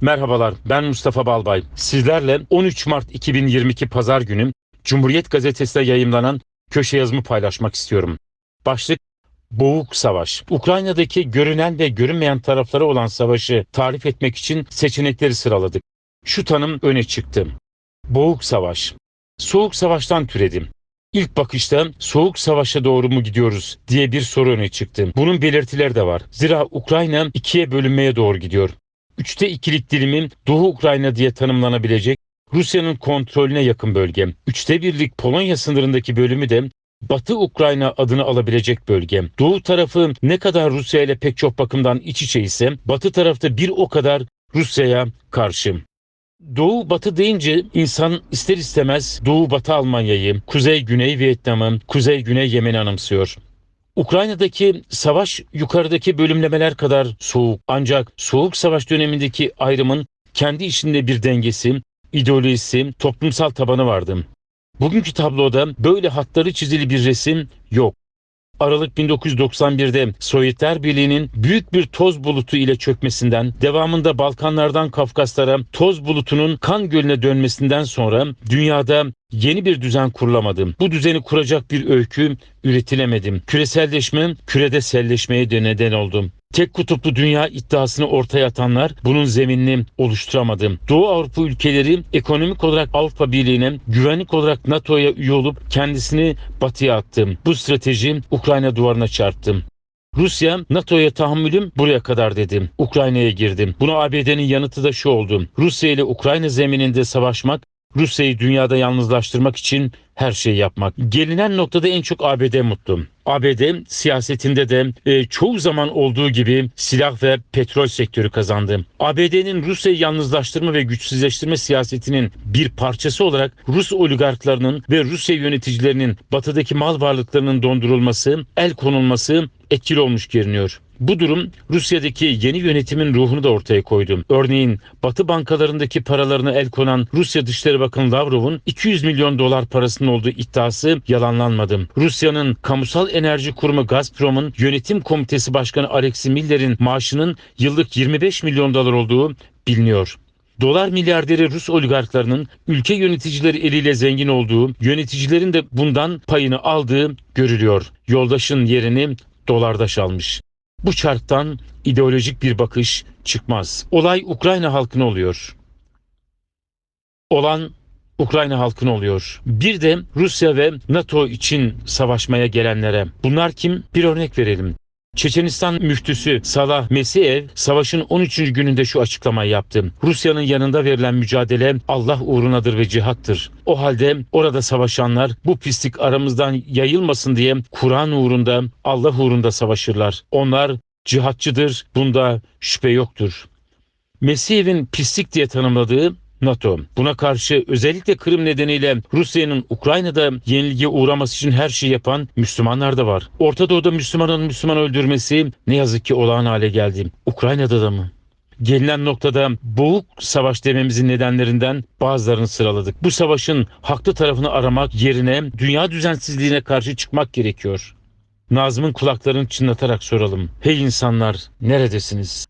Merhabalar, ben Mustafa Balbay. Sizlerle 13 Mart 2022 Pazar günü Cumhuriyet Gazetesi'nde yayımlanan köşe yazımı paylaşmak istiyorum. Başlık Boğuk Savaş. Ukrayna'daki görünen ve görünmeyen tarafları olan savaşı tarif etmek için seçenekleri sıraladık. Şu tanım öne çıktı. Boğuk Savaş. Soğuk Savaş'tan türedim. İlk bakışta soğuk savaşa doğru mu gidiyoruz diye bir soru öne çıktı. Bunun belirtileri de var. Zira Ukrayna ikiye bölünmeye doğru gidiyor. Üçte ikilik dilimin Doğu Ukrayna diye tanımlanabilecek Rusya'nın kontrolüne yakın bölge. Üçte birlik Polonya sınırındaki bölümü de Batı Ukrayna adını alabilecek bölge. Doğu tarafı ne kadar Rusya ile pek çok bakımdan iç içe ise Batı tarafta bir o kadar Rusya'ya karşı. Doğu Batı deyince insan ister istemez Doğu Batı Almanya'yı, Kuzey Güney Vietnam'ı, Kuzey Güney Yemen'i anımsıyor. Ukrayna'daki savaş yukarıdaki bölümlemeler kadar soğuk ancak soğuk savaş dönemindeki ayrımın kendi içinde bir dengesi, ideolojisi, toplumsal tabanı vardı. Bugünkü tabloda böyle hatları çizili bir resim yok. Aralık 1991'de Sovyetler Birliği'nin büyük bir toz bulutu ile çökmesinden, devamında Balkanlardan Kafkaslara toz bulutunun kan gölüne dönmesinden sonra dünyada yeni bir düzen kurulamadı. Bu düzeni kuracak bir öykü üretilemedi. Küreselleşme, kürede selleşmeye de neden oldu. Tek kutuplu dünya iddiasını ortaya atanlar bunun zeminini oluşturamadı. Doğu Avrupa ülkeleri ekonomik olarak Avrupa Birliği'ne, güvenlik olarak NATO'ya üye olup kendisini batıya attı. Bu strateji Ukrayna duvarına çarptı. Rusya NATO'ya tahammülüm buraya kadar dedi. Ukrayna'ya girdim. Buna ABD'nin yanıtı da şu oldu. Rusya ile Ukrayna zemininde savaşmak Rusya'yı dünyada yalnızlaştırmak için her şeyi yapmak. Gelinen noktada en çok ABD mutlu. ABD siyasetinde de e, çoğu zaman olduğu gibi silah ve petrol sektörü kazandı. ABD'nin Rusya'yı yalnızlaştırma ve güçsüzleştirme siyasetinin bir parçası olarak Rus oligarklarının ve Rusya yöneticilerinin batıdaki mal varlıklarının dondurulması, el konulması etkili olmuş görünüyor. Bu durum Rusya'daki yeni yönetimin ruhunu da ortaya koydu. Örneğin Batı bankalarındaki paralarına el konan Rusya Dışişleri Bakanı Lavrov'un 200 milyon dolar parasının olduğu iddiası yalanlanmadı. Rusya'nın kamusal enerji kurumu Gazprom'un yönetim komitesi başkanı Alexey Miller'in maaşının yıllık 25 milyon dolar olduğu biliniyor. Dolar milyarderi Rus oligarklarının ülke yöneticileri eliyle zengin olduğu, yöneticilerin de bundan payını aldığı görülüyor. Yoldaşın yerini dolardaş almış. Bu çarktan ideolojik bir bakış çıkmaz. Olay Ukrayna halkına oluyor. Olan Ukrayna halkına oluyor. Bir de Rusya ve NATO için savaşmaya gelenlere. Bunlar kim? Bir örnek verelim. Çeçenistan müftüsü Salah Mesiyev savaşın 13. gününde şu açıklamayı yaptı. Rusya'nın yanında verilen mücadele Allah uğrunadır ve cihattır. O halde orada savaşanlar bu pislik aramızdan yayılmasın diye Kur'an uğrunda Allah uğrunda savaşırlar. Onlar cihatçıdır. Bunda şüphe yoktur. Mesih'in pislik diye tanımladığı NATO. Buna karşı özellikle Kırım nedeniyle Rusya'nın Ukrayna'da yenilgiye uğraması için her şeyi yapan Müslümanlar da var. Orta Doğu'da Müslümanın Müslüman öldürmesi ne yazık ki olağan hale geldi. Ukrayna'da da mı? Gelinen noktada boğuk savaş dememizin nedenlerinden bazılarını sıraladık. Bu savaşın haklı tarafını aramak yerine dünya düzensizliğine karşı çıkmak gerekiyor. Nazım'ın kulaklarını çınlatarak soralım. Hey insanlar neredesiniz?